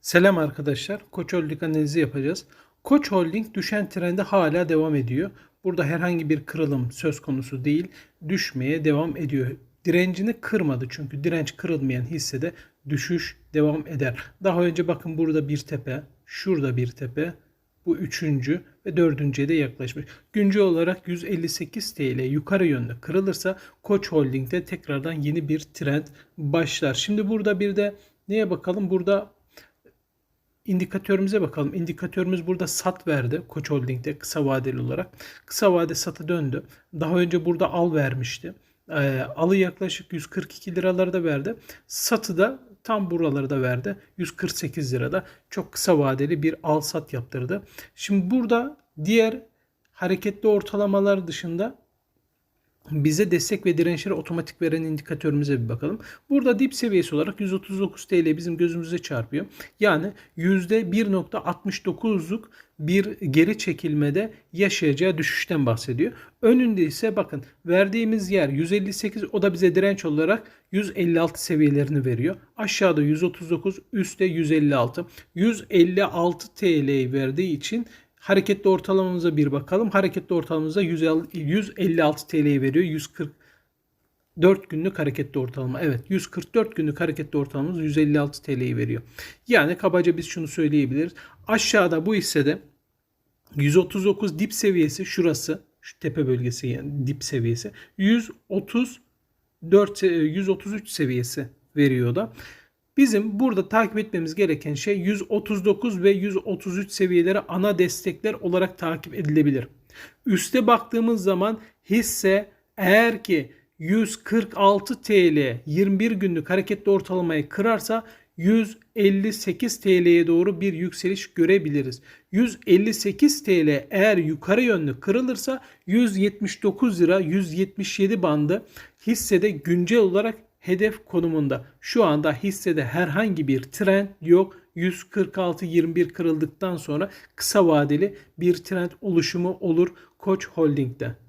Selam arkadaşlar. Koç Holding analizi yapacağız. Koç Holding düşen trende hala devam ediyor. Burada herhangi bir kırılım söz konusu değil. Düşmeye devam ediyor. Direncini kırmadı çünkü direnç kırılmayan hissede düşüş devam eder. Daha önce bakın burada bir tepe, şurada bir tepe, bu üçüncü ve dördüncüye de yaklaşmış. Güncel olarak 158 TL yukarı yönde kırılırsa Koç Holding'de tekrardan yeni bir trend başlar. Şimdi burada bir de neye bakalım? Burada indikatörümüze bakalım. İndikatörümüz burada sat verdi Koç Holding'de kısa vadeli olarak. Kısa vade satı döndü. Daha önce burada al vermişti. Ee, alı yaklaşık 142 liralarda verdi. Satı da tam buralarda verdi. 148 lirada. Çok kısa vadeli bir al sat yaptırdı. Şimdi burada diğer hareketli ortalamalar dışında bize destek ve dirençleri otomatik veren indikatörümüze bir bakalım. Burada dip seviyesi olarak 139 TL bizim gözümüze çarpıyor. Yani %1.69'luk bir geri çekilmede yaşayacağı düşüşten bahsediyor. Önünde ise bakın verdiğimiz yer 158 o da bize direnç olarak 156 seviyelerini veriyor. Aşağıda 139 üstte 156. 156 TL verdiği için Hareketli ortalamamıza bir bakalım. Hareketli ortalamamıza 156 TL'yi veriyor. 144 günlük hareketli ortalama. Evet 144 günlük hareketli ortalamamız 156 TL'yi veriyor. Yani kabaca biz şunu söyleyebiliriz. Aşağıda bu hissede 139 dip seviyesi şurası. Şu tepe bölgesi yani dip seviyesi. 134 133 seviyesi veriyor da. Bizim burada takip etmemiz gereken şey 139 ve 133 seviyeleri ana destekler olarak takip edilebilir. Üste baktığımız zaman hisse eğer ki 146 TL 21 günlük hareketli ortalamayı kırarsa 158 TL'ye doğru bir yükseliş görebiliriz. 158 TL eğer yukarı yönlü kırılırsa 179 lira 177 bandı hissede güncel olarak hedef konumunda. Şu anda hissede herhangi bir trend yok. 146-21 kırıldıktan sonra kısa vadeli bir trend oluşumu olur Koç Holding'de.